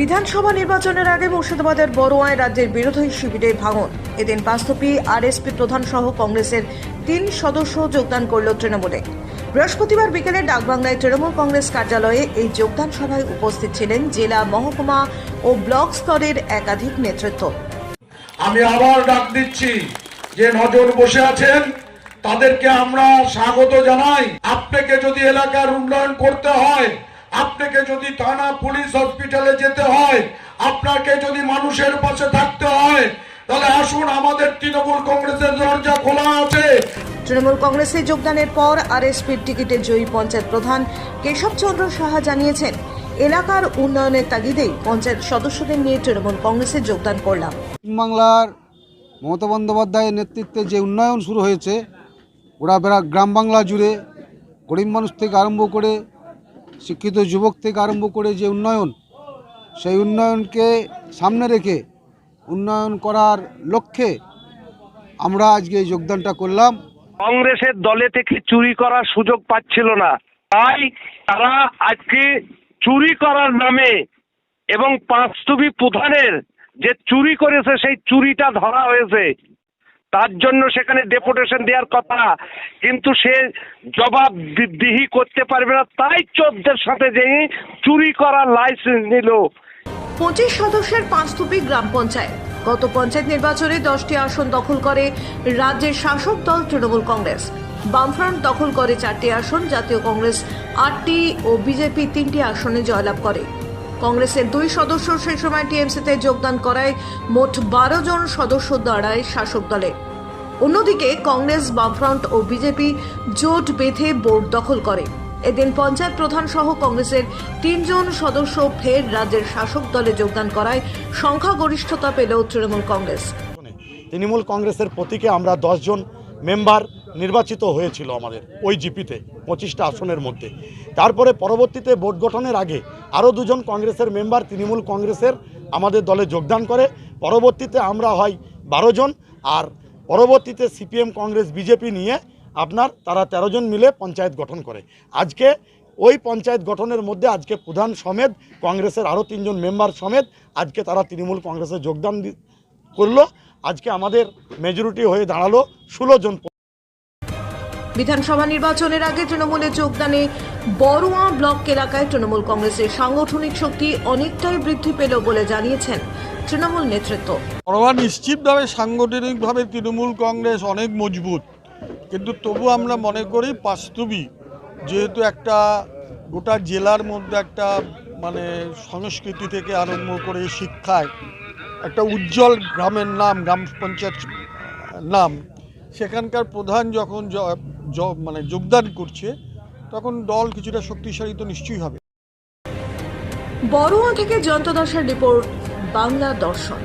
বিধানসভা নির্বাচনের আগে মুর্শিদাবাদের বড়োয়ায় রাজ্যের বিরোধী শিবিরে ভাঙন। এদিন বাস্তবী আরএসপি প্রধান সহ কংগ্রেসের তিন সদস্য যোগদান করল তৃণমূলে। বৃহস্পতিবার বিকেলে ডাকবাংলায় তৃণমূল কংগ্রেস কার্যালয়ে এই যোগদান সভায় উপস্থিত ছিলেন জেলা মহকুমা ও ব্লক স্তরের একাধিক নেতৃত্ব। আমি আবার ডাক দিচ্ছি, যে নজর বসে আছেন, তাদেরকে আমরা স্বাগত জানাই। আপনাকে যদি এলাকার উন্নয়ন করতে হয় আপনাকে যদি থানা পুলিশ হসপিটালে যেতে হয় আপনাকে যদি মানুষের পাশে থাকতে হয় তাহলে আসুন আমাদের তৃণমূল কংগ্রেসের দরজা খোলা আছে। তৃণমূল কংগ্রেসে যোগদানের পর আরএসপির টিকিটে জয়ী পঞ্চায়েত প্রধান কেশবচন্দ্র সাহা জানিয়েছেন এলাকার উন্নয়নের তাগিদেই পঞ্চায়েত সদস্যদের নিয়ে তৃণমূল কংগ্রেসে যোগদান করলাম। বাংলার মমতা বন্দ্যোপাধ্যায়ের নেতৃত্বে যে উন্নয়ন শুরু হয়েছে ওরা বেড়া গ্রাম বাংলা জুড়ে গরিব মানুষ থেকে আরম্ভ করে শিক্ষিত যুবক থেকে আরম্ভ করে যে উন্নয়ন, সেই উন্নয়নকে সামনে রেখে উন্নয়ন করার লক্ষ্যে আমরা আজকে এই যোগদানটা করলাম। কংগ্রেসের দলে থেকে চুরি করার সুযোগ পাচ্ছিল না। তাই তারা আজকে চুরি করার নামে এবং পাঁচতুবি প্রধানের যে চুরি করেছে, সেই চুরিটা ধরা হয়েছে। তার জন্য সেখানে ডেপুটেশন দেওয়ার কথা। কিন্তু সে জবাব দিহি করতে পারবে না। তাই চোদ্দের সাথে যেই চুরি করার লাইসেন্স নিল। পঁচিশ সদস্যের পাঁচতুপি গ্রাম পঞ্চায়েত। গত পঞ্চায়েত নির্বাচনে দশটি আসন দখল করে রাজ্যের শাসক দল তৃণমূল কংগ্রেস। বামফ্রন্ট দখল করে চারটি আসন, জাতীয় কংগ্রেস আটটি ও বিজেপি তিনটি আসনে জয়লাভ করে। কংগ্রেসের দুই সদস্য সেই সময় টিএমসিতে যোগদান করায় মোট বারো জন সদস্য দাঁড়ায় শাসক দলে। অন্যদিকে কংগ্রেস, বামফ্রন্ট ও বিজেপি জোট বেঁধে বোর্ড দখল করে। এদিন পঞ্চায়েত প্রধান সহ কংগ্রেসের তিনজন সদস্য ফের রাজ্যের শাসক দলে যোগদান করায় সংখ্যাগরিষ্ঠতা পেল তৃণমূল কংগ্রেস। তৃণমূল কংগ্রেসের প্রতীকে আমরা দশজন মেম্বার নির্বাচিত হয়েছিল আমাদের ওই জিপিতে, পঁচিশটা আসনের মধ্যে। তারপরে পরবর্তীতে বোর্ড গঠনের আগে আরও দুজন কংগ্রেসের মেম্বার তৃণমূল কংগ্রেসের আমাদের দলে যোগদান করে। পরবর্তীতে আমরা হয় বারো জন আর পরবর্তীতে সিপিএম, কংগ্রেস, বিজেপি নিয়ে আপনার তারা তেরো জন মিলে পঞ্চায়েত গঠন করে। আজকে ওই পঞ্চায়েত গঠনের মধ্যে আজকে প্রধান সমেত কংগ্রেসের আরও তিনজন মেম্বার সমেত আজকে তারা তৃণমূল কংগ্রেসে যোগদান করল। আজকে আমাদের মেজরিটি হয়ে দাঁড়াল ষোলো জন বিধানসভা নির্বাচনের আগে তৃণমূলে যোগদানে বড়ুয়া ব্লক এলাকায় তৃণমূল কংগ্রেসের সাংগঠনিক শক্তি অনেকটাই বৃদ্ধি পেল বলে জানিয়েছেন তৃণমূল নেতৃত্ব। বড়োয়া নিশ্চিতভাবে সাংগঠনিকভাবে তৃণমূল কংগ্রেস অনেক মজবুত। কিন্তু তবু আমরা মনে করি বাস্তবী যেহেতু একটা গোটা জেলার মধ্যে একটা মানে সংস্কৃতি থেকে আরম্ভ করে শিক্ষায় একটা উজ্জ্বল গ্রামের নাম, গ্রাম পঞ্চায়েত নাম সেখানকার প্রধান যখন মানে যোগদান করছে, তখন দল কিছুটা শক্তিশালী তো নিশ্চয়ই হবে। বড়ুয়া থেকে জয়ন্ত দাসের রিপোর্ট, বাংলা দর্শন।